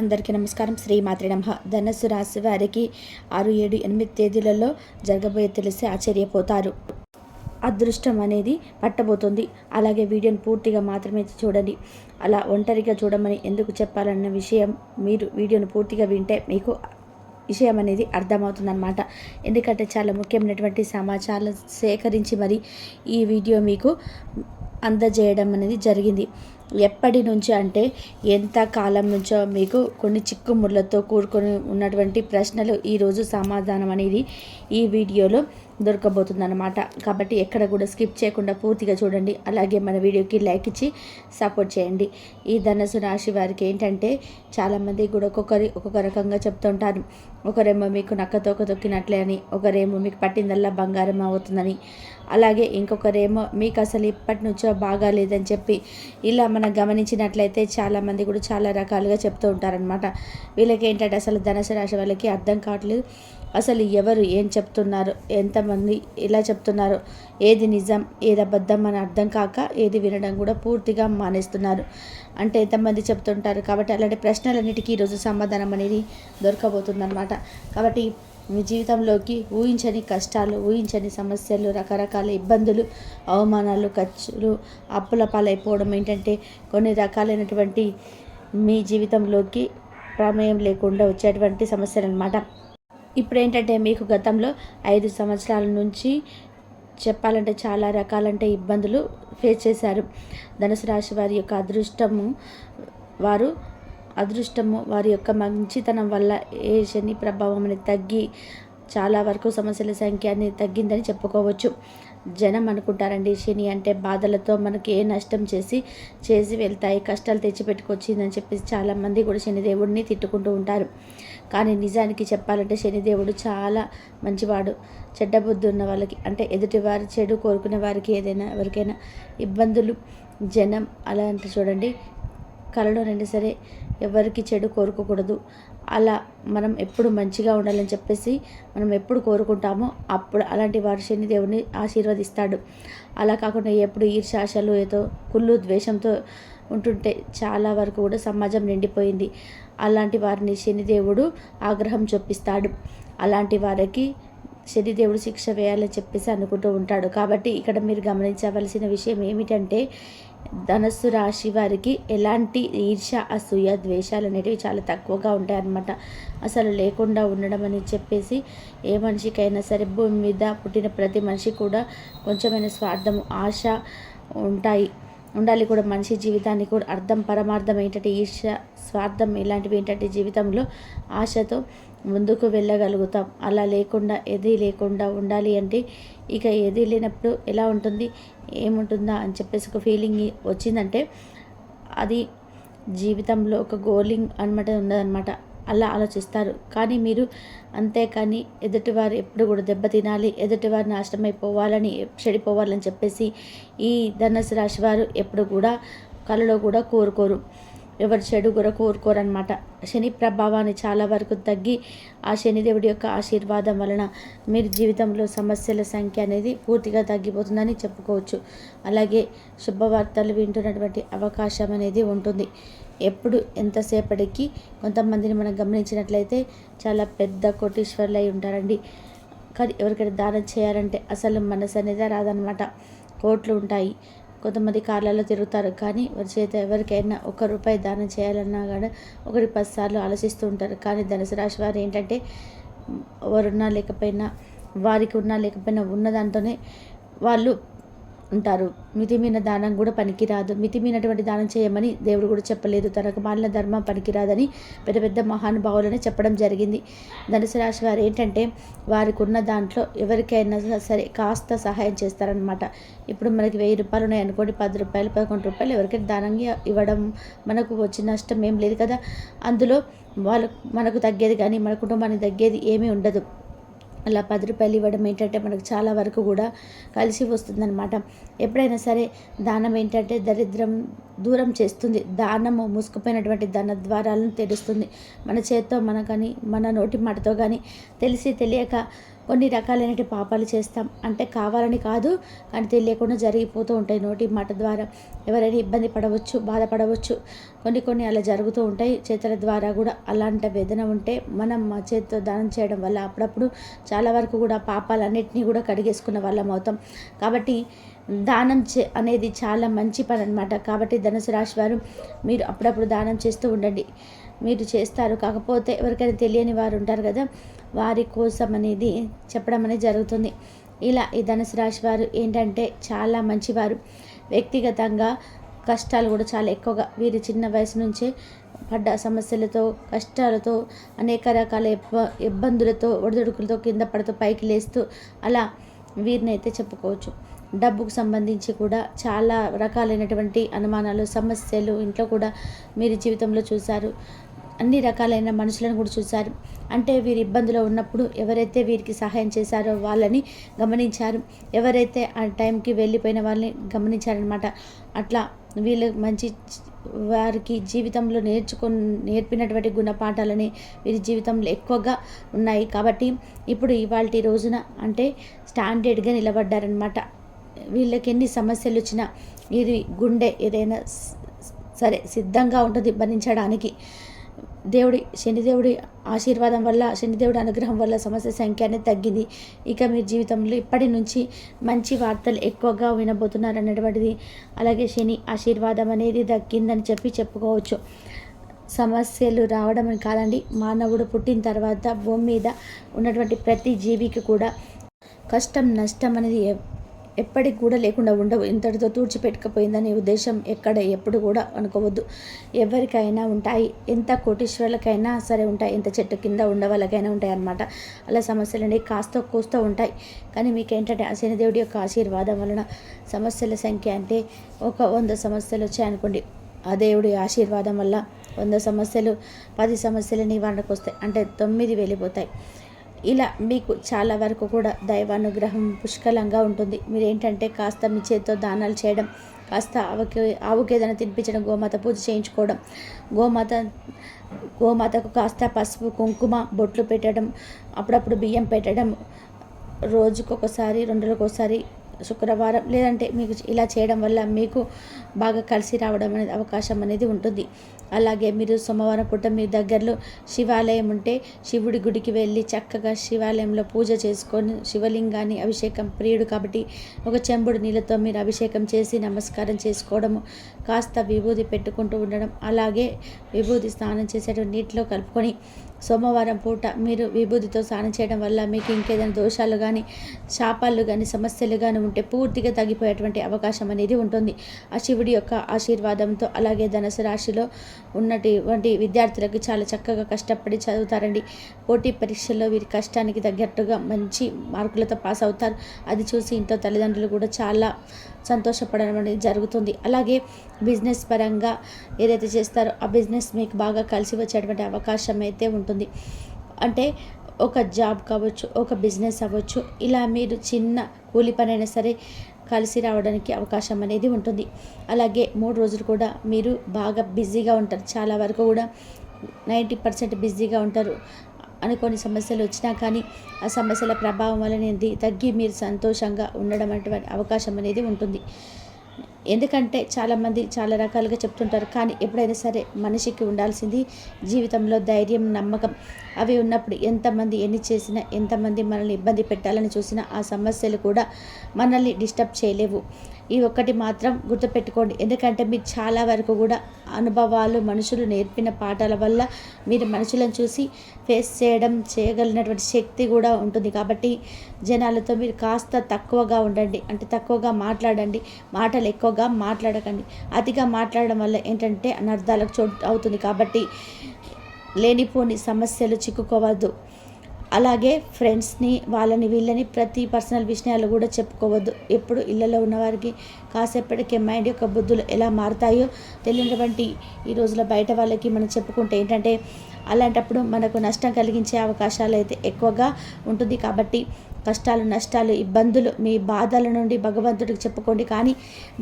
అందరికీ నమస్కారం. శ్రీ మాత్రి నమః. ధనస్సు రాశి వారికి ఆరు ఏడు ఎనిమిది తేదీలలో జరగబోయే తెలిసి ఆశ్చర్యపోతారు. అదృష్టం అనేది పట్టబోతుంది. అలాగే వీడియోని పూర్తిగా మాత్రమే చూడండి. అలా ఒంటరిగా చూడమని ఎందుకు చెప్పాలన్న విషయం మీరు వీడియోను పూర్తిగా వింటే మీకు విషయం అనేది అర్థమవుతుందన్నమాట. ఎందుకంటే చాలా ముఖ్యమైనటువంటి సమాచారం సేకరించి మరి ఈ వీడియో మీకు అందజేయడం అనేది జరిగింది. ఎప్పటి నుంచి అంటే ఎంత కాలం నుంచో మీకు కొన్ని చిక్కుముళ్ళతో కూడుకొని ఉన్నటువంటి ప్రశ్నలు ఈరోజు సమాధానం అనేది ఈ వీడియోలో దొరకబోతుందన్నమాట. కాబట్టి ఎక్కడ కూడా స్కిప్ చేయకుండా పూర్తిగా చూడండి. అలాగే మన వీడియోకి లైక్ ఇచ్చి సపోర్ట్ చేయండి. ఈ ధనసు రాశి వారికి ఏంటంటే చాలామంది కూడా ఒక్కొక్కరి ఒక్కొక్క రకంగా చెప్తుంటారు. ఒకరేమో మీకు నక్కతోక తొక్కినట్లే అని ఒకరేమో మీకు పట్టిందల్లా బంగారం అవుతుందని. అలాగే ఇంకొకరేమో మీకు అసలు ఇప్పటి నుంచో బాగాలేదని చెప్పి ఇలా మనం గమనించినట్లయితే చాలామంది కూడా చాలా రకాలుగా చెప్తూ ఉంటారనమాట వీళ్ళకి ఏంటంటే అసలు ధనుసు రాశి వాళ్ళకి అర్థం కావట్లేదు. అసలు ఎవరు ఏం చెప్తున్నారు? ఎంతమంది ఎలా చెప్తున్నారు? ఏది నిజం? ఏది అబద్ధం అని అర్థం కాక ఏది వినడం కూడా పూర్తిగా మానేస్తున్నారు. అంటే ఎంతమంది చెప్తుంటారు? కాబట్టి అలాంటి ప్రశ్నలన్నిటికీ ఈరోజు సమాధానం అనేది దొరకబోతుందన్నమాట. కాబట్టి మీ జీవితంలోకి ఊహించని కష్టాలు ఊహించని సమస్యలు రకరకాల ఇబ్బందులు అవమానాలు ఖర్చులు అప్పుల పాలైపోవడం ఏంటంటే కొన్ని రకాలైనటువంటి మీ జీవితంలోకి ప్రమేయం లేకుండా వచ్చేటువంటి సమస్యలు అనమాట ఇప్పుడు ఏంటంటే మీకు గతంలో ఐదు సంవత్సరాల నుంచి చెప్పాలంటే చాలా రకాలంటే ఇబ్బందులు ఫేస్ చేశారు. ధనుసు రాశి వారి యొక్క అదృష్టము వారు అదృష్టము. వారి యొక్క మంచితనం వల్ల ఏ శని ప్రభావం అనేది తగ్గి చాలా వరకు సమస్యల సంఖ్య అనేది తగ్గిందని చెప్పుకోవచ్చు. జనం అనుకుంటారండి శని అంటే బాధలతో మనకి ఏ నష్టం చేసి చేసి వెళ్తాయి కష్టాలు తెచ్చిపెట్టుకొచ్చిందని చెప్పేసి చాలామంది కూడా శనిదేవుడిని తిట్టుకుంటూ ఉంటారు. కానీ నిజానికి చెప్పాలంటే శనిదేవుడు చాలా మంచివాడు. చెడ్డ బుద్ధి ఉన్న వాళ్ళకి అంటే ఎదుటివారి చెడు కోరుకునే వారికి ఏదైనా ఎవరికైనా ఇబ్బందులు జనం అలా అంటే చూడండి కలలోనైనా సరే. ఎవరికి చెడు కోరుకోకూడదు. అలా మనం ఎప్పుడు మంచిగా ఉండాలని చెప్పేసి మనం ఎప్పుడు కోరుకుంటామో అప్పుడు అలాంటి వారి శనిదేవుని ఆశీర్వదిస్తాడు. అలా కాకుండా ఎప్పుడు ఈర్షాశలు ఏదో కుళ్ళు ద్వేషంతో ఉంటుంటే చాలా వరకు కూడా సమాజం నిండిపోయింది. అలాంటి వారిని శనిదేవుడు ఆగ్రహం చూపిస్తాడు అలాంటి వారికి శనిదేవుడు శిక్ష వేయాలని చెప్పేసి అనుకుంటూ ఉంటాడు. కాబట్టి ఇక్కడ మీరు గమనించవలసిన విషయం ఏమిటంటే ధనస్సు రాశి వారికి ఎలాంటి ఈర్ష అసూయ ద్వేషాలు అనేటివి చాలా తక్కువగా ఉంటాయి అన్నమాట అసలు లేకుండా ఉండడం అని చెప్పేసి ఏ మనిషికైనా సరే భూమి మీద పుట్టిన ప్రతి మనిషి కూడా కొంచెమైన స్వార్థం ఆశ ఉంటాయి. ఉండాలి కూడా మనిషి జీవితానికి కూడా అర్థం పరమార్థం ఏంటంటే ఈర్ష స్వార్థం ఇలాంటివి ఏంటంటే జీవితంలో ఆశతో ముందుకు వెళ్ళగలుగుతాం. అలా లేకుండా ఏది లేకుండా ఉండాలి అంటే ఇక ఏది లేనప్పుడు ఎలా ఉంటుంది ఏముంటుందా అని చెప్పేసి ఒక ఫీలింగ్ వచ్చిందంటే అది జీవితంలో ఒక గోలింగ్ అనమాట ఉండదన్నమాట అలా ఆలోచిస్తారు. కానీ మీరు అంతేకాని ఎదుటివారు ఎప్పుడు కూడా దెబ్బ తినాలి ఎదుటివారు నాశనమైపోవాలని చెడిపోవాలని చెప్పేసి ఈ ధనసు రాశి వారు ఎప్పుడు కూడా కళలో కూడా కోరుకోరు. ఎవరు చెడు కూడా కోరుకోరనమాట శని ప్రభావాన్ని చాలా వరకు తగ్గి ఆ శనిదేవుడి యొక్క ఆశీర్వాదం వలన మీరు జీవితంలో సమస్యల సంఖ్య అనేది పూర్తిగా తగ్గిపోతుందని చెప్పుకోవచ్చు. అలాగే శుభవార్తలు వింటున్నటువంటి అవకాశం అనేది ఉంటుంది. ఎప్పుడు ఎంతసేపటికి కొంతమందిని మనం గమనించినట్లయితే చాలా పెద్ద కోటీశ్వర్లు అయి ఉంటారండి. కానీ ఎవరికైనా దానం చేయాలంటే అసలు మనసు అనేది రాదనమాట కోట్లు ఉంటాయి. కొంతమంది కార్లలో తిరుగుతారు. కానీ వారి చేత ఎవరికైనా ఒక రూపాయి దానం చేయాలన్నా కూడా ఒకటి పది సార్లు ఆలోచిస్తూ ఉంటారు. కానీ ధనుసు రాశి వారు ఏంటంటే ఎవరున్నా లేకపోయినా వారికి ఉన్నా లేకపోయినా ఉన్న దాంతోనే వాళ్ళు ఉంటారు. మితిమీన దానం కూడా పనికిరాదు. మితిమీనటువంటి దానం చేయమని దేవుడు కూడా చెప్పలేదు. తనకు మాలిన ధర్మం పనికిరాదని పెద్ద పెద్ద మహానుభావులనే చెప్పడం జరిగింది. ధనుసు రాశి వారు ఏంటంటే వారికి ఉన్న దాంట్లో ఎవరికైనా సరే కాస్త సహాయం చేస్తారనమాట ఇప్పుడు మనకి వెయ్యి రూపాయలు ఉన్నాయనుకోండి పది రూపాయలు పదకొండు రూపాయలు ఎవరికైనా దానంగా ఇవ్వడం మనకు వచ్చిన నష్టం ఏం లేదు కదా. అందులో వాళ్ళు మనకు తగ్గేది కానీ మన కుటుంబానికి తగ్గేది ఏమీ ఉండదు. అలా పది రూపాయలు ఇవ్వడం ఏంటంటే మనకు చాలా వరకు కూడా కలిసి వస్తుందన్నమాట. ఎప్పుడైనా సరే దానం ఏంటంటే దరిద్రం దూరం చేస్తుంది. దానము మూసుకుపోయినటువంటి ధన ద్వారాలను తెరుస్తుంది మన చేత్తో మన కానీ మన నోటి మాటతో కానీ తెలిసి తెలియక కొన్ని రకాలైన పాపాలు చేస్తాం. అంటే కావాలని కాదు కానీ తెలియకుండా జరిగిపోతూ ఉంటాయి. నోటి మాట ద్వారా ఎవరైనా ఇబ్బంది పడవచ్చు బాధపడవచ్చు. కొన్ని కొన్ని అలా జరుగుతూ ఉంటాయి. చేతుల ద్వారా కూడా అలాంటి వేదన ఉంటే మనం మా చేతితో దానం చేయడం వల్ల అప్పుడప్పుడు చాలా వరకు కూడా పాపాలన్నింటినీ కూడా కడిగేసుకున్న వాళ్ళం అవుతాం. కాబట్టి దానం చే అనేది చాలా మంచి పని అనమాట కాబట్టి ధనుసు రాశి వారు మీరు అప్పుడప్పుడు దానం చేస్తూ ఉండండి. మీరు చేస్తారు. కాకపోతే ఎవరికైనా తెలియని వారు ఉంటారు కదా వారి కోసం అనేది చెప్పడం అనేది జరుగుతుంది. ఇలా ఈ ధనుసు రాశి వారు ఏంటంటే చాలా మంచివారు. వ్యక్తిగతంగా కష్టాలు కూడా చాలా ఎక్కువగా వీరి చిన్న వయసు నుంచే పడ్డ సమస్యలతో కష్టాలతో అనేక రకాల ఇబ్బందులతో ఒడిదుడుకులతో కింద పడుతూ పైకి లేస్తూ అలా వీరిని అయితే చెప్పుకోవచ్చు. డబ్బుకు సంబంధించి కూడా చాలా రకాలైనటువంటి అనుమానాలు సమస్యలు ఇంట్లో కూడా మీరు జీవితంలో చూశారు. అన్ని రకాలైన మనుషులను కూడా చూశారు. అంటే వీరి ఇబ్బందులో ఉన్నప్పుడు ఎవరైతే వీరికి సహాయం చేశారో వాళ్ళని గమనించారు. ఎవరైతే ఆ టైంకి వెళ్ళిపోయిన వాళ్ళని గమనించారనమాట అట్లా వీళ్ళు మంచి వారికి జీవితంలో నేర్చుకు నేర్పినటువంటి గుణపాఠాలని వీరి జీవితంలో ఎక్కువగా ఉన్నాయి. కాబట్టి ఇప్పుడు ఇవాళ రోజున అంటే స్టాండర్డ్గా నిలబడ్డారనమాట వీళ్ళకి ఎన్ని సమస్యలు వచ్చినా ఇది గుండె ఏదైనా సరే సిద్ధంగా ఉంటుంది. భరించడానికి దేవుడి శనిదేవుడి ఆశీర్వాదం వల్ల శనిదేవుడి అనుగ్రహం వల్ల సమస్య సంఖ్య అనేది తగ్గింది. ఇక మీ జీవితంలో ఇప్పటి నుంచి మంచి వార్తలు ఎక్కువగా వినబోతున్నారు అనేటువంటిది అలాగే శని ఆశీర్వాదం అనేది దక్కిందని చెప్పి చెప్పుకోవచ్చు. సమస్యలు రావడం కాదండి మానవుడు పుట్టిన తర్వాత భూమి మీద ఉన్నటువంటి ప్రతి జీవికి కూడా కష్టం నష్టం అనేది ఎప్పటికి కూడా లేకుండా ఉండవు. ఇంతటితో తుడిచిపెట్టుకుపోయిందనే ఉద్దేశం ఎక్కడ ఎప్పుడు కూడా అనుకోవద్దు. ఎవరికైనా ఉంటాయి. ఎంత కోటీశ్వరులకైనా సరే ఉంటాయి. ఎంత చెట్టు కింద ఉండవాళ్ళకైనా ఉంటాయి అన్నమాట. అలా సమస్యలు అనేవి కాస్త కూస్తూ ఉంటాయి. కానీ మీకు ఏంటంటే ఆ శనిదేవుడి యొక్క ఆశీర్వాదం వలన సమస్యల సంఖ్య అంటే ఒక వంద సమస్యలు వచ్చాయనుకోండి. ఆ దేవుడి ఆశీర్వాదం వల్ల వంద సమస్యలు పది సమస్యలు నివారణకు వస్తాయి అంటే తొమ్మిది వెళ్ళిపోతాయి ఇలా మీకు చాలా వరకు కూడా దైవానుగ్రహం పుష్కలంగా ఉంటుంది. మీరేంటంటే కాస్త మీ చేతితో దానాలు చేయడం కాస్త ఆవుకి ఆవుకి ఏదైనా తినిపించడం గోమాత పూజ చేయించుకోవడం గోమాత గోమాతకు కాస్త పసుపు కుంకుమ బొట్లు పెట్టడం అప్పుడప్పుడు బియ్యం పెట్టడం రోజుకొకసారి రెండులకొకసారి శుక్రవారం లేదంటే మీకు ఇలా చేయడం వల్ల మీకు బాగా కలిసి రావడం అనేది అవకాశం అనేది ఉంటుంది. అలాగే మీరు సోమవారం పూట మీ దగ్గరలో శివాలయం ఉంటే శివుడి గుడికి వెళ్ళి చక్కగా శివాలయంలో పూజ చేసుకొని శివలింగాన్ని అభిషేకం ప్రియుడు కాబట్టి ఒక చెంబుడు నీళ్ళతో మీరు అభిషేకం చేసి నమస్కారం చేసుకోవడము కాస్త విభూది పెట్టుకుంటూ ఉండడం అలాగే విభూది స్నానం చేసేటువంటి నీటిలో కలుపుకొని సోమవారం పూట మీరు విభూతితో స్నానం చేయడం వల్ల మీకు ఇంకేదైనా దోషాలు కానీ శాపాలు కానీ సమస్యలు కానీ ఉంటే పూర్తిగా తగ్గిపోయేటువంటి అవకాశం అనేది ఉంటుంది. ఆ శివుడి యొక్క ఆశీర్వాదంతో అలాగే ధనుసు రాశిలో ఉన్నటువంటి విద్యార్థులకు చాలా చక్కగా కష్టపడి చదువుతారండి. పోటీ పరీక్షల్లో వీరి కష్టానికి తగ్గట్టుగా మంచి మార్కులతో పాస్ అవుతారు. అది చూసి ఇంట్లో తల్లిదండ్రులు కూడా చాలా సంతోషపడడం అనేది జరుగుతుంది. అలాగే బిజినెస్ పరంగా ఏదైతే చేస్తారో ఆ బిజినెస్ మీకు బాగా కలిసి వచ్చేటువంటి అవకాశం అయితే ఉంటుంది. అంటే ఒక జాబ్ కావచ్చు ఒక బిజినెస్ అవ్వచ్చు. ఇలా మీరు చిన్న కూలి పనైనా సరే కలిసి రావడానికి అవకాశం అనేది ఉంటుంది. అలాగే మూడు రోజులు కూడా మీరు బాగా బిజీగా ఉంటారు. చాలా వరకు కూడా నైంటీ పర్సెంట్ బిజీగా ఉంటారు. అనుకోని సమస్యలు వచ్చినా కానీ ఆ సమస్యల ప్రభావం అనేది తగ్గి మీరు సంతోషంగా ఉండడం అటువంటి అవకాశం అనేది ఉంటుంది. ఎందుకంటే చాలామంది చాలా రకాలుగా చెప్తుంటారు కానీ ఎప్పుడైనా సరే మనిషికి ఉండాల్సింది జీవితంలో ధైర్యం నమ్మకం. అవి ఉన్నప్పుడు ఎంతమంది ఎన్ని చేసినా ఎంతమంది మనల్ని ఇబ్బంది పెట్టాలని చూసినా ఆ సమస్యలు కూడా మనల్ని డిస్టర్బ్ చేయలేవు. ఈ ఒక్కటి మాత్రం గుర్తుపెట్టుకోండి. ఎందుకంటే మీరు చాలా వరకు కూడా అనుభవాలు మనుషులు నేర్పిన పాఠాల వల్ల మీరు మనుషులను చూసి ఫేస్ చేయడం చేయగలిగినటువంటి శక్తి కూడా ఉంటుంది. కాబట్టి జనాలతో మీరు కాస్త తక్కువగా ఉండండి. అంటే తక్కువగా మాట్లాడండి. మాటలు ఎక్కువగా మాట్లాడకండి. అతిగా మాట్లాడడం వల్ల ఏంటంటే అనర్థాలకు చోటు అవుతుంది. కాబట్టి లేనిపోని సమస్యలు చిక్కుకోవద్దు. అలాగే ఫ్రెండ్స్ని వాళ్ళని వీళ్ళని ప్రతి పర్సనల్ విషయాలు కూడా చెప్పుకోవద్దు. ఎప్పుడు ఇళ్ళలో ఉన్నవారికి కాసేపటికే మైండ్ యొక్క బుద్ధులు ఎలా మారుతాయో తెలియనటువంటి ఈ రోజుల బయట వాళ్ళకి మనం చెప్పుకుంటే ఏంటంటే అలాంటప్పుడు మనకు నష్టం కలిగించే అవకాశాలు అయితే ఎక్కువగా ఉంటుంది. కాబట్టి కష్టాలు నష్టాలు ఇబ్బందులు మీ బాధల నుండి భగవంతుడికి చెప్పుకోండి. కానీ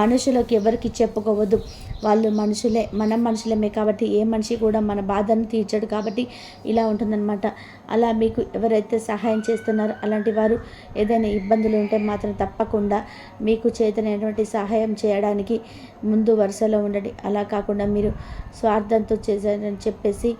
మనుషులకు ఎవరికి చెప్పుకోవద్దు. వాళ్ళు మనుషులే మనం మనుషులమే కాబట్టి ఏ మనిషి కూడా మన బాధను తీర్చడు కాబట్టి ఇలా ఉంటుందన్నమాట. అలా మీకు ఎవరైతే సహాయం చేస్తున్నారో అలాంటి వారు ఏదైనా ఇబ్బందులు ఉంటే మాత్రం తప్పకుండా మీకు చేతనైనటువంటి సహాయం చేయడానికి ముందు వరుసలో ఉండండి. అలా కాకుండా మీరు స్వార్థంతో చేశారని చెప్పేసి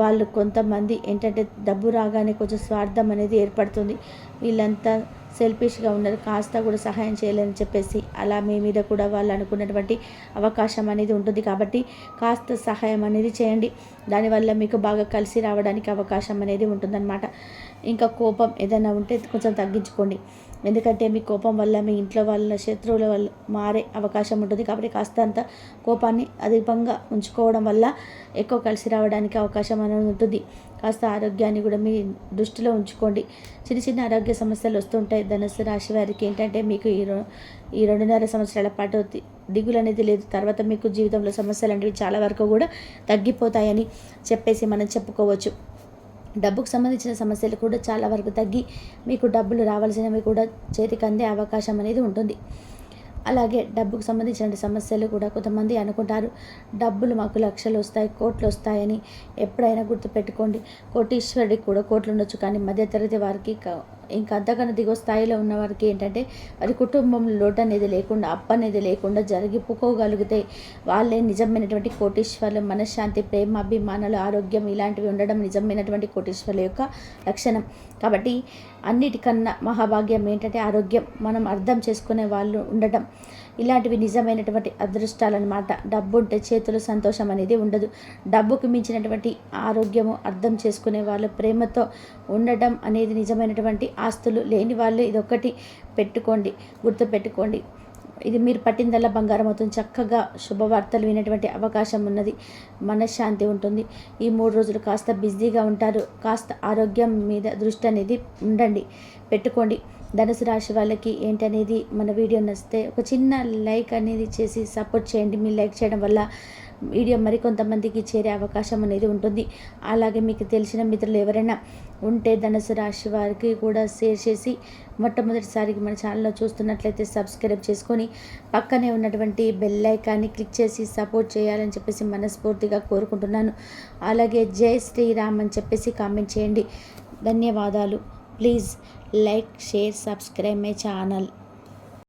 వాళ్ళు కొంతమంది ఏంటంటే డబ్బు రాగానే కొంచెం స్వార్థం అనేది ఏర్పడుతుంది. వీళ్ళంతా సెల్ఫిష్గా ఉన్నారు. కాస్త కూడా సహాయం చేయలేని చెప్పేసి అలా మీ మీద కూడా వాళ్ళు అనుకున్నటువంటి అవకాశం అనేది ఉంటుంది కాబట్టి కాస్త సహాయం అనేది చేయండి. దానివల్ల మీకు బాగా కలిసి రావడానికి అవకాశం అనేది ఉంటుందన్నమాట. ఇంకా కోపం ఏదైనా ఉంటే కొంచెం తగ్గించుకోండి. ఎందుకంటే మీ కోపం వల్ల మీ ఇంట్లో వాళ్ళ శత్రువుల వల్ల మారే అవకాశం ఉంటుంది. కాబట్టి కాస్త అంత కోపాన్ని అధికంగా ఉంచుకోవడం వల్ల ఎక్కువ కలిసి రావడానికి అవకాశం అనేది ఉంటుంది. కాస్త ఆరోగ్యాన్ని కూడా మీ దృష్టిలో ఉంచుకోండి. చిన్న చిన్న ఆరోగ్య సమస్యలు వస్తుంటాయి. ధనుసు రాశి వారికి ఏంటంటే మీకు ఈ ఈ రెండున్నర సంవత్సరాల పాటు దిగులు అనేది లేదు. తర్వాత మీకు జీవితంలో సమస్యలు అనేవి చాలా వరకు కూడా తగ్గిపోతాయని చెప్పేసి మనం చెప్పుకోవచ్చు. డబ్బుకు సంబంధించిన సమస్యలు కూడా చాలా వరకు తగ్గి మీకు డబ్బులు రావాల్సినవి కూడా చేతికి అందే అవకాశం అనేది ఉంటుంది. అలాగే డబ్బుకు సంబంధించిన సమస్యలు కూడా కొంతమంది అనుకుంటారు. డబ్బులు మాకు లక్షలు వస్తాయి కోట్లు వస్తాయని ఎప్పుడైనా గుర్తుపెట్టుకోండి. కోటీశ్వరుడికి కూడా కోట్లు ఉండొచ్చు. కానీ మధ్యతరగతి వారికి ఇంకా అంతకన్నా దిగువ స్థాయిలో ఉన్న వారికి ఏంటంటే వారి కుటుంబంలో లోటు అనేది లేకుండా అప్ప అనేది లేకుండా జరిగిపోగలిగితే వాళ్ళే నిజమైనటువంటి కోటీశ్వర్లు. మనశ్శాంతి ప్రేమ అభిమానాలు ఆరోగ్యం ఇలాంటివి ఉండడం నిజమైనటువంటి కోటీశ్వర్ల యొక్క లక్షణం. కాబట్టి అన్నిటికన్నా మహాభాగ్యం ఏంటంటే ఆరోగ్యం. మనం అర్థం చేసుకునే వాళ్ళు ఉండటం. ఇలాంటివి నిజమైనటువంటి అదృష్టాలన్నమాట. డబ్బు ఉంటే చేతులు సంతోషం అనేది ఉండదు. డబ్బుకు మించినటువంటి ఆరోగ్యము అర్థం చేసుకునే వాళ్ళు ప్రేమతో ఉండటం అనేది నిజమైనటువంటి ఆస్తులు లేని వాళ్ళు ఇదొక్కటి పెట్టుకోండి గుర్తు పెట్టుకోండి ఇది మీరు పట్టిందల్లా బంగారం అవుతుంది. చక్కగా శుభవార్తలు వినేటువంటి అవకాశం ఉన్నది. మనశ్శాంతి ఉంటుంది. ఈ మూడు రోజులు కాస్త బిజీగా ఉంటారు. కాస్త ఆరోగ్యం మీద దృష్టి అనేది ఉండండి. పెట్టుకోండి. ధనుసు రాశి వాళ్ళకి ఏంటనేది మన వీడియో నచ్చితే ఒక చిన్న లైక్ అనేది చేసి సపోర్ట్ చేయండి. మీరు లైక్ చేయడం వల్ల వీడియో మరికొంతమందికి చేరే అవకాశం అనేది ఉంటుంది. అలాగే మీకు తెలిసిన మిత్రులు ఎవరైనా ఉంటే ధనుసు రాశి వారికి కూడా షేర్ చేసి మొట్టమొదటిసారికి మన ఛానల్లో చూస్తున్నట్లయితే సబ్స్క్రైబ్ చేసుకొని పక్కనే ఉన్నటువంటి బెల్ ఐకాన్ని క్లిక్ చేసి సపోర్ట్ చేయాలని చెప్పేసి మనస్ఫూర్తిగా కోరుకుంటున్నాను. అలాగే జై శ్రీరామ్ అని చెప్పేసి కామెంట్ చేయండి. ధన్యవాదాలు. Please like share subscribe my channel